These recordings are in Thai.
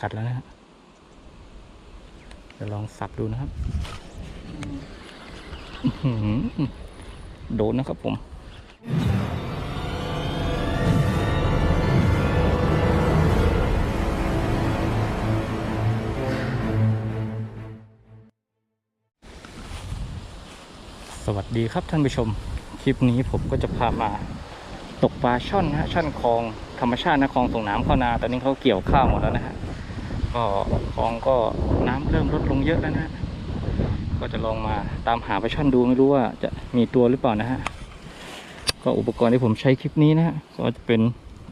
กัดแล้วนะฮะเดี๋ยวลองสับดูนะครับโดนนะครับผมสวัสดีครับท่านผู้ชม คลิปนี้ผมก็จะพามาตกปลาช่อนนะฮะช่อนคลองธรรมชาตินะคลองส่งน้ำเข้านา ตอนนี้เขาเกี่ยวข้าวหมดแล้วนะฮะ ก็คลองก็น้ำเริ่มลดลงเยอะแล้วนะฮะก็จะลองมาตามหาปลาช่อนดูไม่รู้ว่าจะมีตัวหรือเปล่านะฮะก็อุปกรณ์ที่ผมใช้คลิปนี้นะฮะก็จะเป็น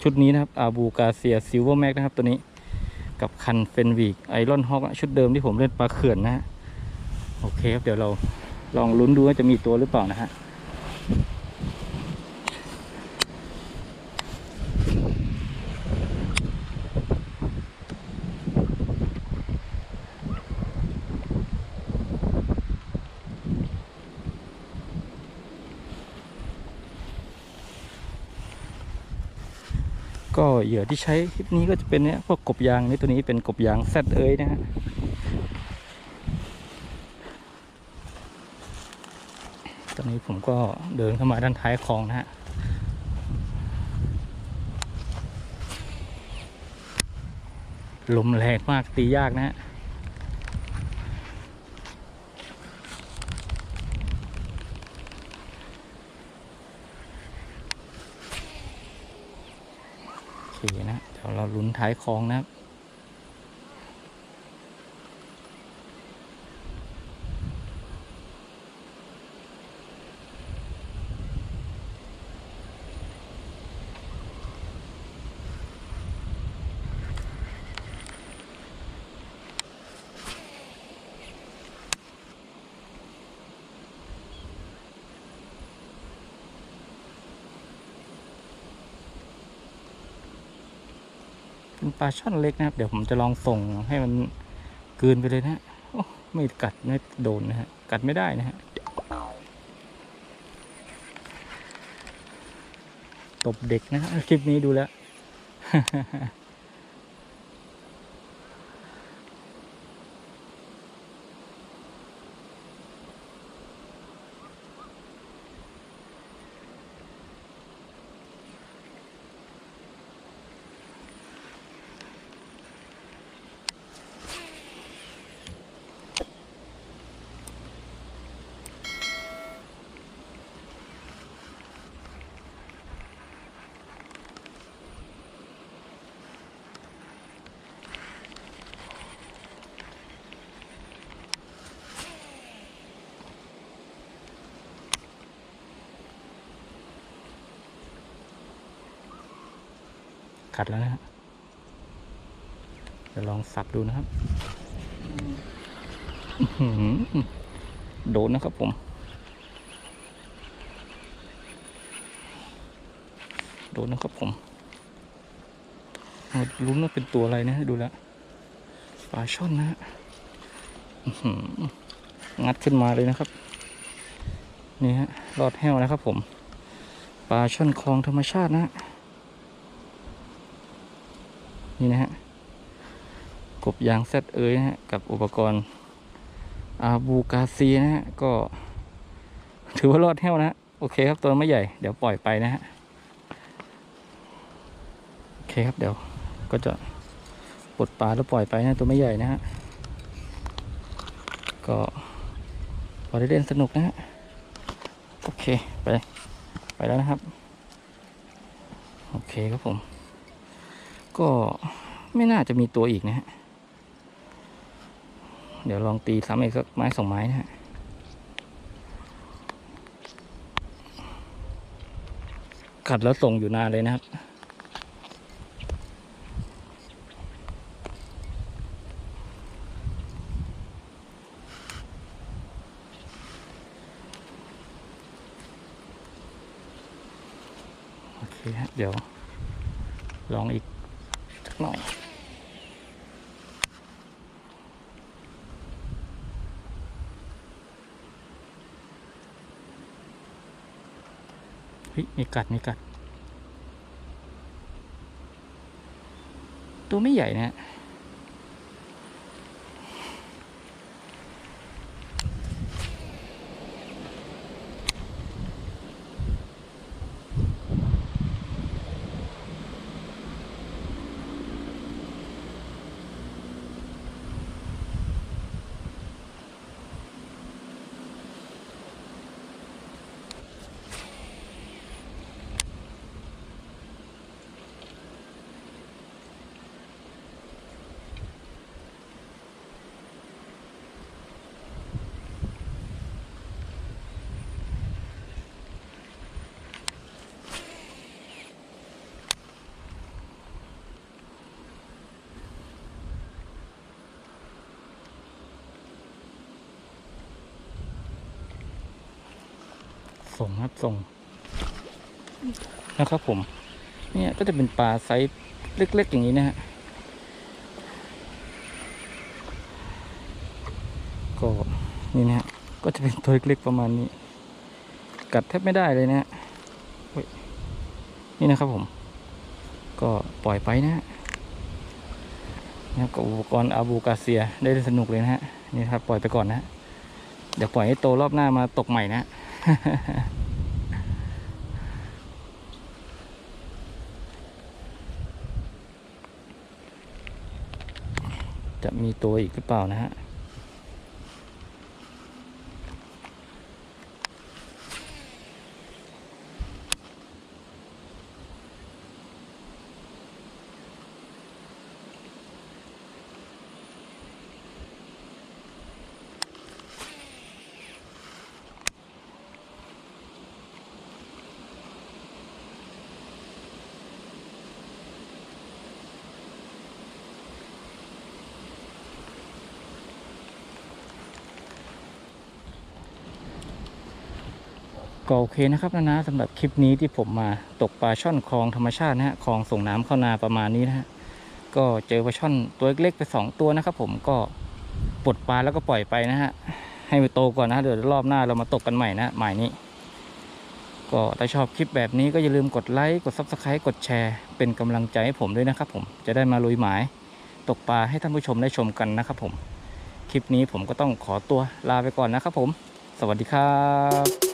ชุดนี้นะครับอาบูกาเซียซิลเวอร์แม็กนะครับตัวนี้กับคันเฟนวีกไอรอนฮอกชุดเดิมที่ผมเล่นปลาเขื่อนนะฮะโอเคครับเดี๋ยวเราลองลุ้นดูว่าจะมีตัวหรือเปล่านะฮะ ก็เหยื่อที่ใช้คลิปนี้ก็จะเป็นเนี้ยพวกกบยางนี่ตัวนี้เป็นกบยางแซดเอ้ยนะฮะตอนนี้ผมก็เดินเข้ามาด้านท้ายคลองนะฮะลมแรงมากตียากนะฮะ โอเคนะ เขายของนะครับ เป็นปลาช่อนเล็กนะครับ เดี๋ยวผมจะลองส่งให้มันกืนไปเลยนะฮะโอ้ไม่กัดไม่โดนนะฮะ กัดไม่ได้นะฮะ ตบเด็กนะฮะคลิปนี้ดูแล้ว กัดแล้วนะฮะเดี๋ยวลองสับดูนะครับโดนนะครับผม โดนนะครับผมเอาลุ้นว่าเป็นตัวอะไรนะดูแล้วปลาช่อนนะฮะงัดขึ้นมาเลยนะครับ นี่ฮะรอดแห้วนะครับผม ปลาช่อนคลองธรรมชาตินะฮะ นี่นะฮะ กบยางแซดเอ้ยนะฮะ กับอุปกรณ์อาบูกาซีนะฮะ ก็ ถือว่ารอดแห้วนะฮะโอเคครับตัวไม่ใหญ่ เดี๋ยวปล่อยไปนะฮะ โอเคครับเดี๋ยวก็จะปลดปลาแล้วปล่อยไปนะตัวไม่ใหญ่นะฮะ ก็พอได้เล่นสนุกนะฮะ โอเคไปไปแล้วนะครับ โอเคครับผม ก็ไม่น่าจะมีตัวอีกนะฮะ เดี๋ยวลองตีซ้ำอีกสักไม้สองไม้นะฮะ กัดแล้วส่งอยู่นานเลยนะครับโอเคฮะเดี๋ยวลองอีกสัก หน่อยเฮ้ยมีกัด มีกัด ตัวไม่ใหญ่นะฮะ ส่งครับส่งนะครับผม เนี่ยก็จะเป็นปลาไซส์เล็ก ๆ อย่างนี้นะฮะก็นี่นะฮะก็จะเป็นตัวเล็กๆประมาณนี้ กัดแทบไม่ได้เลยนะฮะนี่นะครับผม ก็ปล่อยไปนะฮะนะครับกับอุปกรณ์อาบูกาเซียได้สนุกเลยนะฮะนี่ครับปล่อยไปก่อนนะฮะเดี๋ยวปล่อยให้โตรอบหน้ามาตกใหม่นะฮะ จะมีตัวอีกหรือเปล่านะฮะ ก็โอเคนะครับนะนะสำหรับคลิปนี้ที่ผมมาตกปลาช่อนคลองธรรมชาตินะฮะคลองส่งน้ำเข้านาประมาณนี้นะฮะก็เจอปลาช่อนตัวเล็กๆไปสองตัวนะครับ ผมก็ปลดปลาแล้วก็ปล่อยไปนะฮะให้มันโตก่อนนะเดี๋ยวรอบหน้าเรามาตกกันใหม่นะหมายนี้ ก็ถ้าชอบคลิปแบบนี้ก็อย่าลืมกดไลค์กด subscribe กดแชร์เป็นกำลังใจให้ผมด้วยนะครับ ผมจะได้มาลุยหมาย ตกปลาให้ท่านผู้ชมได้ชมกันนะครับ ผมคลิปนี้ผมก็ต้องขอตัวลาไปก่อนนะครับ ผม สวัสดีครับ